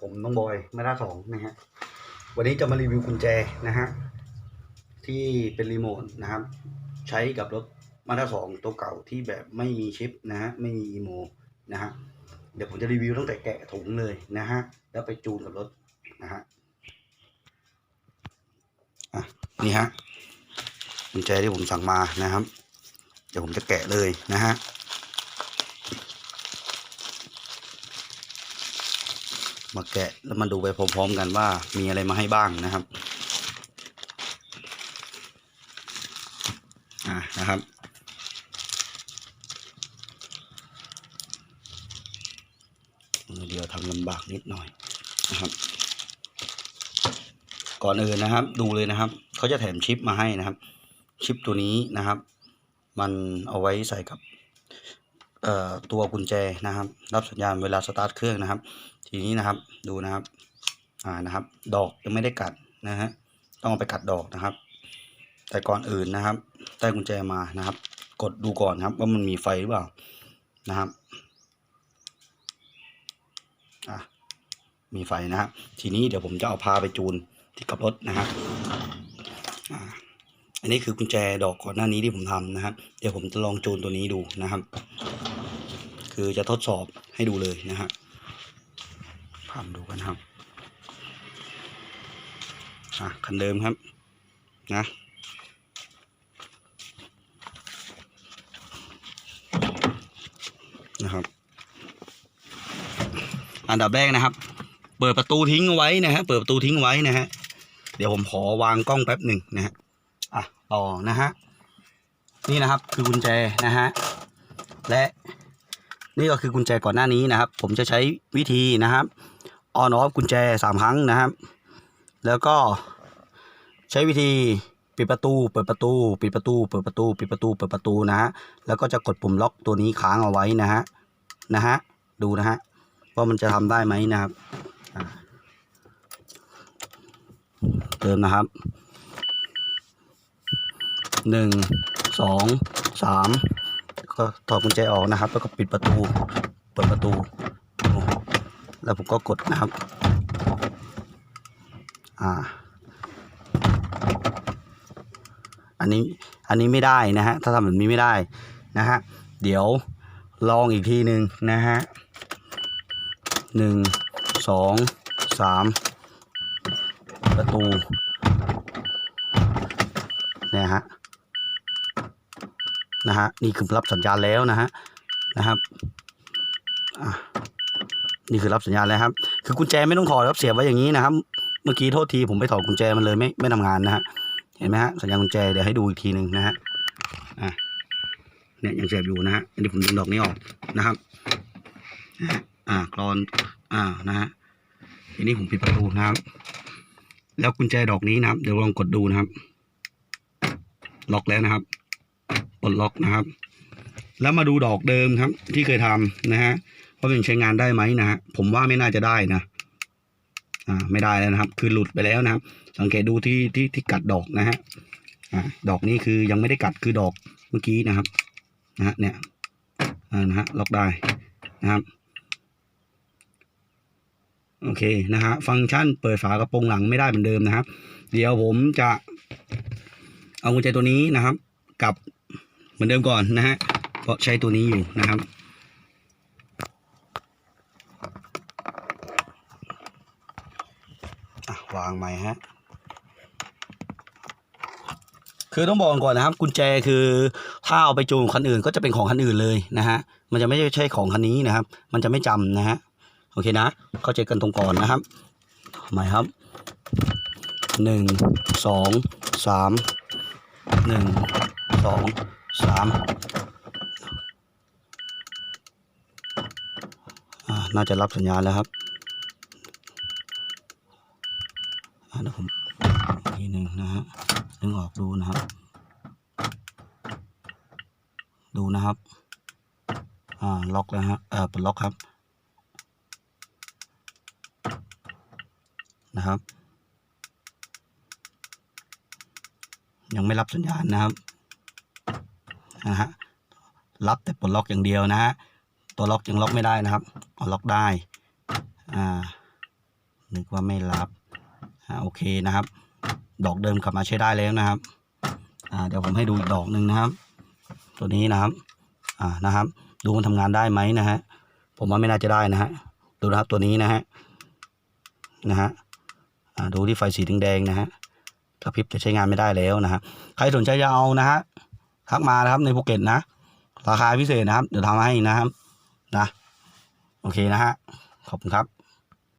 ผมน้องบอยมาด้าสองนะฮะวันนี้จะมารีวิวกุญแจนะฮะที่เป็นรีโมทนะครับ ใช้กับรถมาด้าสองตัวเก่าที่แบบไม่มีชิปนะฮะไม่มีอีโมนะฮะเดี๋ยวผมจะรีวิวตั้งแต่แกะถุงเลยนะฮะแล้วไปจูนกับรถนะฮะอะนี่ฮะกุญแจที่ผมสั่งมานะครับ เดี๋ยวผมจะแกะเลยนะฮะ มาแกะแล้วมาดูไปพร้อมๆกันว่ามีอะไรมาให้บ้างนะครับ อ่านะครับมือเดียวทำลำบากนิดหน่อยนะครับ ก่อนอื่นนะครับ ดูเลยนะครับเขาจะแถมชิปมาให้นะครับ ชิปตัวนี้นะครับ มันเอาไว้ใส่กับ ตัวกุญแจนะครับ รับสัญญาณเวลาสตาร์ทเครื่องนะครับ ทีนี้นะครับดูนะครับอ่านะครับ ดอกยังไม่ได้กัดนะฮะต้องเอาไปกัดดอกนะครับ แต่ก่อนอื่นนะครับได้กุญแจมานะครับ กดดูก่อนครับ ว่ามันมีไฟหรือเปล่านะครับอะมีไฟนะครับทีนี้เดี๋ยวผมจะเอาพาไปจูนที่กับรถนะครับอ่าอันนี้คือกุญแจดอกก่อนหน้านี้ที่ผมทำนะครับ เดี๋ยวผมจะลองจูนตัวนี้ดูนะครับ คือจะทดสอบให้ดูเลยนะฮะพามดูกันครับอะคันเดิมครับนะนะครับ อันดับแรกนะครับ เปิดประตูทิ้งเอาไว้นะฮะ เปิดประตูทิ้งไว้นะฮะ เดี๋ยวผมขอวางกล้องแป๊บหนึ่งนะฮะ อะ ต่อนะฮะ นี่นะครับคือกุญแจนะฮะ และ นี่ก็คือกุญแจก่อนหน้านี้นะครับ ผมจะใช้วิธีนะครับออนออฟกุญแจสามครั้งนะครับ แล้วก็ใช้วิธีปิดประตู เปิดประตู ปิดประตู เปิดประตู ปิดประตู เปิดประตูนะฮะแล้วก็จะกดปุ่มล็อกตัวนี้ค้างเอาไว้นะฮะนะฮะดูนะฮะว่ามันจะทำได้ไหมนะครับเติมนะครับหนึ่งสองสาม ก็ถอดกุญแจออกนะครับ แล้วก็ปิดประตู เปิดประตู แล้วผมก็กดนะครับ อ่า อันนี้ อันนี้ไม่ได้นะฮะ ถ้าทำแบบนี้ไม่ได้นะฮะ เดี๋ยวลองอีกทีหนึ่งนะฮะหนึ่งสองสามประตูเนี่ยฮะ นะฮะนี่คือรับสัญญาณแล้วนะฮะนะครับนี่คือรับสัญญาณแล้วครับ คือกุญแจไม่ต้องถอดครับเสียบไว้อย่างนี้นะครับ เมื่อกี้โทษทีผมไปถอดกุญแจมันเลยไม่ไม่ทำงานนะฮะเห็นไหมฮะสัญญาณกุญแจเดี๋ยวให้ดูอีกทีหนึ่งนะฮะอะเนี่ยยังเสียบอยู่นะฮะอันนี้ผมดึงดอกนี้ออกนะครับอ่ากรอนอ่านะฮะทีนี้ผมปิดประตูนะครับ แล้วกุญแจดอกนี้นะครับ เดี๋ยวลองกดดูนะครับ ล็อกแล้วนะครับ ปลดล็อกนะครับ แล้วมาดูดอกเดิมครับ ที่เคยทำนะฮะว่ามันใช้งานได้ไหมนะฮะผมว่าไม่น่าจะได้นะอ่าไม่ได้แล้วนะครับ คือหลุดไปแล้วนะครับ สังเกตดูที่ที่ที่กัดดอกนะฮะอ่าดอกนี้คือยังไม่ได้กัดคือดอกเมื่อกี้นะครับนะฮะเนี่ยอ่านะฮะล็อกได้นะครับโอเคนะฮะฟังก์ชันเปิดฝากระโปรงหลังไม่ได้เหมือนเดิมนะครับ เดี๋ยวผมจะเอากุญแจตัวนี้นะครับ กับ มือนเดิมก่อนนะฮะเพราะใช้ตัวนี้อยู่นะครับอะวางใหม่ฮะคือต้องบอกก่อนนะครับ กุญแจคือถ้าเอาไปจูงคันอื่นก็จะเป็นของคันอื่นเลยนะฮะมันจะไม่ใช่ของคันนี้นะครับ มันจะไม่จำนะฮะโอเคนะ เข้าใจกันตรงก่อนนะครับใหม่ครับหนึ่งสองสามหนึ่งสอง สามน่าจะรับสัญญาณแล้วครับอ่าเดี๋ยวผมอีกทีหนึ่งนะฮะดึงออกดูนะครับ ดูนะครับ อ่า ล็อกแล้วฮะเออเปลดล็อกครับ นะครับ ยังไม่รับสัญญาณนะครับ นะฮะรับแต่ปลดล็อกอย่างเดียวนะฮะตัวล็อกยังล็อกไม่ได้นะครับเอาล็อกได้อ่านึกว่าไม่รับอ่าโอเคนะครับ ดอกเดิมกลับมาใช้ได้แล้วนะครับอ่าเดี๋ยวผมให้ดูอีกดอกหนึ่งนะครับ ตัวนี้นะครับอ่านะครับ ดูมันทำงานได้ไหมนะฮะผมว่าไม่น่าจะได้นะฮะดูนะครับตัวนี้นะฮะนะฮะอ่าดูที่ไฟสีแดงๆนะฮะกระพริบจะใช้งานไม่ได้แล้วนะฮะใครสนใจจะเอานะฮะ ทักมานะครับในภูเก็ตนะ ราคาพิเศษนะครับ เดี๋ยวทำให้นะครับนะ โอเคนะฮะ ขอบคุณครับ